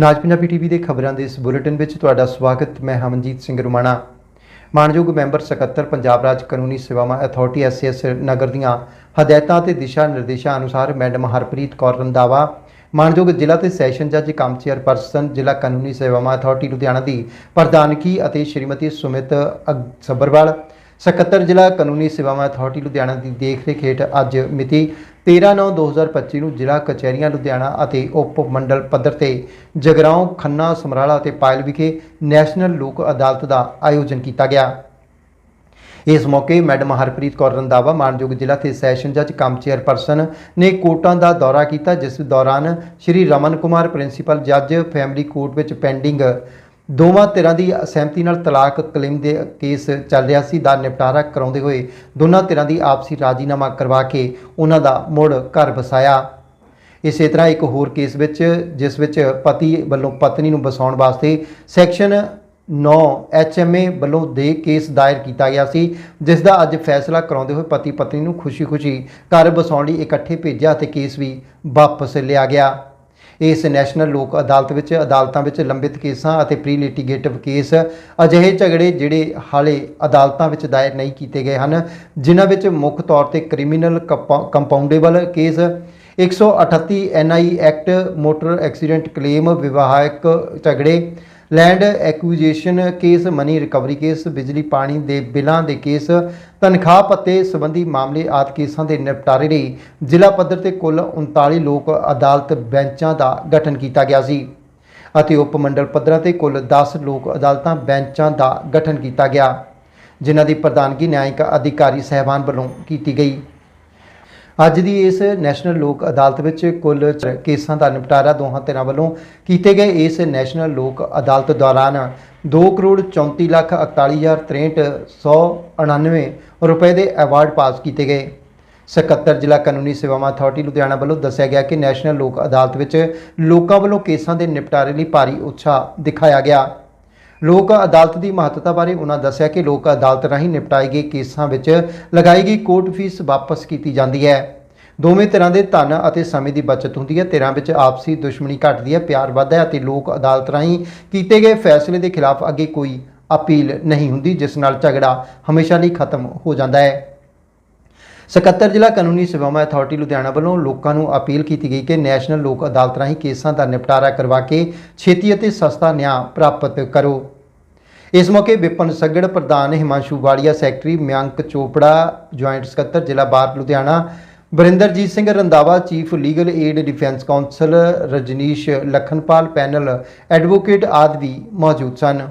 ਨਾਜ Punjabi TV ਦੇ ਖਬਰਾਂ ਦੇ ਇਸ ਬੁਲੇਟਿਨ ਵਿੱਚ ਤੁਹਾਡਾ ਸਵਾਗਤ, ਮੈਂ ਹਮਨਜੀਤ ਸਿੰਘ ਰੁਮਾਣਾ। ਮਾਨਯੋਗ ਮੈਂਬਰ ਸਕੱਤਰ, ਪੰਜਾਬ ਰਾਜ ਕਾਨੂੰਨੀ ਸੇਵਾਵਾਂ ਅਥਾਰਟੀ ਐਸਐਸ ਨਗਰ ਦੀਆਂ ਹਦਾਇਤਾਂ ਤੇ ਦਿਸ਼ਾ ਨਿਰਦੇਸ਼ਾਂ ਅਨੁਸਾਰ ਮੈਡਮ ਹਰਪ੍ਰੀਤ ਕੌਰ ਰੰਦਾਵਾ ਮਾਨਯੋਗ ਜ਼ਿਲ੍ਹਾ ਤੇ ਸੈਸ਼ਨ ਜੱਜ ਕਮ ਚੇਅਰਪਰਸਨ, ਜ਼ਿਲ੍ਹਾ ਕਾਨੂੰਨੀ ਸੇਵਾਵਾਂ ਅਥਾਰਟੀ ਲੁਧਿਆਣਾ ਦੀ ਪ੍ਰਧਾਨਗੀ ਅਤੇ ਸ਼੍ਰੀਮਤੀ ਸੁਮਿਤ ਅਗ- ਸੱਭਰਵਾਲ ਸਕੱਤਰ ਜ਼ਿਲ੍ਹਾ ਕਾਨੂੰਨੀ ਸੇਵਾਵਾਂ ਅਥਾਰਟੀ ਲੁਧਿਆਣਾ ਦੀ ਦੇਖਰੇਖ ਹੇਠ ਅੱਜ ਮਿਤੀ 13/9/2025 ਨੂੰ ਜ਼ਿਲ੍ਹਾ ਕਚਹਿਰੀਆਂ ਲੁਧਿਆਣਾ ਅਤੇ ਉਪ ਮੰਡਲ ਪੱਧਰ ਤੇ ਜਗਰਾਉਂ, ਖੰਨਾ, ਸਮਰਾਲਾ ਅਤੇ ਪਾਇਲ ਵਿਖੇ ਨੈਸ਼ਨਲ ਲੋਕ ਅਦਾਲਤ ਦਾ ਆਯੋਜਨ ਕੀਤਾ ਗਿਆ। ਇਸ ਮੌਕੇ ਮੈਡਮ ਹਰਪ੍ਰੀਤ ਕੌਰ ਰੰਦਾਵਾ ਮਾਨਯੋਗ ਜ਼ਿਲ੍ਹਾ ਤੇ ਸੈਸ਼ਨ ਜੱਜ, ਕਮ ਚੇਅਰਪਰਸਨ ਨੇ ਕੋਰਟਾਂ ਦਾ ਦੌਰਾ ਕੀਤਾ, ਜਿਸ ਦੌਰਾਨ ਸ਼੍ਰੀ ਰਮਨ ਕੁਮਾਰ, ਪ੍ਰਿੰਸੀਪਲ ਜੱਜ, ਫੈਮਿਲੀ ਕੋਰਟ ਵਿੱਚ ਪੈਂਡਿੰਗ ਦੋਵਾਂ ਧਿਰਾਂ ਦੀ ਅਸਹਿਮਤੀ ਨਾਲ ਤਲਾਕ ਕਲੇਮ ਦੇ ਕੇਸ ਚੱਲ ਰਿਹਾ ਸੀ, ਦਾ ਨਿਪਟਾਰਾ ਕਰਾਉਂਦੇ ਹੋਏ ਦੋਨਾਂ ਧਿਰਾਂ ਦੀ ਆਪਸੀ ਰਾਜੀਨਾਮਾ ਕਰਵਾ ਕੇ ਉਹਨਾਂ ਦਾ ਮੁੜ ਘਰ ਵਸਾਇਆ। ਇਸੇ ਤਰ੍ਹਾਂ ਇੱਕ ਹੋਰ ਕੇਸ ਵਿੱਚ, ਜਿਸ ਵਿੱਚ ਪਤੀ ਵੱਲੋਂ ਪਤਨੀ ਨੂੰ ਬਸਾਉਣ ਵਾਸਤੇ ਸੈਕਸ਼ਨ 9 ਐਚਐਮਏ ਵੱਲੋਂ ਦੇ ਕੇਸ ਦਾਇਰ ਕੀਤਾ ਗਿਆ ਸੀ, ਜਿਸ ਦਾ ਅੱਜ ਫੈਸਲਾ ਕਰਾਉਂਦੇ ਹੋਏ ਪਤੀ ਪਤਨੀ ਨੂੰ ਖੁਸ਼ੀ-ਖੁਸ਼ੀ ਘਰ ਵਸਾਉਣ ਲਈ ਇਕੱਠੇ ਭੇਜਿਆ ਤੇ ਕੇਸ ਵੀ ਵਾਪਸ ਲਿਆ ਗਿਆ। ਇਸ ਨੈਸ਼ਨਲ ਲੋਕ ਅਦਾਲਤ ਵਿੱਚ ਅਦਾਲਤਾਂ ਵਿੱਚ ਲੰਬਿਤ ਕੇਸਾਂ ਅਤੇ ਪ੍ਰੀ ਲਿਟੀਗੇਟਿਵ ਕੇਸ ਅਜਿਹੇ ਝਗੜੇ ਜਿਹੜੇ ਹਾਲੇ ਅਦਾਲਤਾਂ ਵਿੱਚ ਦਾਇਰ ਨਹੀਂ ਕੀਤੇ ਗਏ ਹਨ, ਜਿਨ੍ਹਾਂ ਵਿੱਚ ਮੁੱਖ ਤੌਰ ਤੇ criminal compoundable case 138 NI act, motor accident claim, ਵਿਵਾਹਕ ਝਗੜੇ land acquisition case, money recovery case, ਬਿਜਲੀ, ਪਾਣੀ ਦੇ ਬਿੱਲਾਂ ਦੇ ਕੇਸ, ਤਨਖਾਹ ਪੱਤੇ ਸੰਬੰਧੀ ਮਾਮਲੇ ਆਦਿ ਕੇਸਾਂ ਦੇ ਨਿਪਟਾਰੇ ਲਈ ਜ਼ਿਲ੍ਹਾ ਪੱਧਰ ਤੇ ਕੁੱਲ 39 ਲੋਕ ਅਦਾਲਤ ਬੈਂਚਾਂ ਦਾ ਗਠਨ ਕੀਤਾ ਗਿਆ ਸੀ ਅਤੇ ਉਪ ਮੰਡਲ ਪੱਧਰਾਂ ਤੇ ਕੁੱਲ 10 ਲੋਕ ਅਦਾਲਤਾਂ ਬੈਂਚਾਂ ਦਾ ਗਠਨ ਕੀਤਾ ਗਿਆ, ਜਿਨ੍ਹਾਂ ਦੀ ਪ੍ਰਧਾਨਗੀ ਨਿਆਂਇਕ ਅਧਿਕਾਰੀ ਸਹਿਬਾਨ ਵੱਲੋਂ ਕੀਤੀ ਗਈ। ਅੱਜ ਦੀ ਇਸ ਨੈਸ਼ਨਲ ਲੋਕ ਅਦਾਲਤ ਵਿੱਚ ਕੁੱਲ ਕੇਸਾਂ ਦਾ ਨਿਪਟਾਰਾ ਦੋਹਾਂ ਧਿਰਾਂ ਵੱਲੋਂ ਕੀਤੇ ਗਏ ਇਸ ਨੈਸ਼ਨਲ ਲੋਕ ਅਦਾਲਤ ਦੌਰਾਨ 2 ਕਰੋੜ 34 ਲੱਖ 48163 ਰੁਪਏ ਦੇ ਅਵਾਰਡ ਪਾਸ ਕੀਤੇ ਗਏ। ਸਕੱਤਰ ਜ਼ਿਲ੍ਹਾ ਕਾਨੂੰਨੀ ਸੇਵਾਵਾਂ ਅਥਾਰਟੀ ਲੁਧਿਆਣਾ ਵੱਲੋਂ ਦੱਸਿਆ ਗਿਆ ਕਿ ਨੈਸ਼ਨਲ ਲੋਕ ਅਦਾਲਤ ਵਿੱਚ ਲੋਕਾਂ ਵੱਲੋਂ ਕੇਸਾਂ ਦੇ ਨਿਪਟਾਰੇ ਲਈ ਭਾਰੀ ਉਤਸ਼ਾਹ ਦਿਖਾਇਆ ਗਿਆ। ਲੋਕ ਅਦਾਲਤ ਦੀ ਮਹੱਤਤਾ ਬਾਰੇ ਉਹਨਾਂ ਦੱਸਿਆ ਕਿ ਲੋਕ ਅਦਾਲਤ ਰਾਹੀਂ ਨਿਪਟਾਏ ਗਏ ਕੇਸਾਂ ਵਿੱਚ ਲਗਾਈ ਗਈ ਕੋਰਟ ਫੀਸ ਵਾਪਸ ਕੀਤੀ ਜਾਂਦੀ ਹੈ। ਦੋਵੇਂ ਤਰ੍ਹਾਂ ਦੇ ਧਨ ਅਤੇ ਸਮੇਂ ਦੀ ਬਚਤ ਹੁੰਦੀ ਹੈ। ਧਿਰਾਂ ਵਿੱਚ ਆਪਸੀ ਦੁਸ਼ਮਣੀ ਘਟਦੀ ਹੈ, ਪਿਆਰ ਵੱਧਦਾ ਹੈ ਅਤੇ ਲੋਕ ਅਦਾਲਤ ਰਾਹੀਂ ਕੀਤੇ ਗਏ ਫੈਸਲੇ ਦੇ ਖਿਲਾਫ ਅੱਗੇ ਕੋਈ ਅਪੀਲ ਨਹੀਂ ਹੁੰਦੀ, ਜਿਸ ਨਾਲ ਝਗੜਾ ਹਮੇਸ਼ਾ ਲਈ ਖਤਮ ਹੋ ਜਾਂਦਾ ਹੈ। ਸਕੱਤਰ ਜ਼ਿਲ੍ਹਾ ਕਾਨੂੰਨੀ ਸੇਵਾਵਾਂ ਅਥਾਰਟੀ ਲੁਧਿਆਣਾ ਵੱਲੋਂ ਲੋਕਾਂ ਨੂੰ ਅਪੀਲ ਕੀਤੀ ਗਈ ਕਿ ਨੈਸ਼ਨਲ ਲੋਕ ਅਦਾਲਤ ਰਾਹੀਂ ਕੇਸਾਂ ਦਾ ਨਿਪਟਾਰਾ ਕਰਵਾ ਕੇ ਛੇਤੀ ਅਤੇ ਸਸਤਾ ਨਿਆਂ ਪ੍ਰਾਪਤ ਕਰੋ। ਇਸ ਮੌਕੇ ਵਿਪਨ ਸੱਗੜ ਪ੍ਰਧਾਨ ਹਿਮਾਂਸ਼ੂ ਵਾਲੀਆ ਸੈਕਟਰੀ ਮਿਆਂਕ ਚੋਪੜਾ, ਜੁਆਇੰਟ ਸਕੱਤਰ ਜ਼ਿਲ੍ਹਾ bar Ludhiana Barinderjit Singh Randhawa chief legal aid defence counsel Rajnish Lakhanpal, panel advocate ਆਦਿ ਵੀ ਮੌਜੂਦ ਸਨ।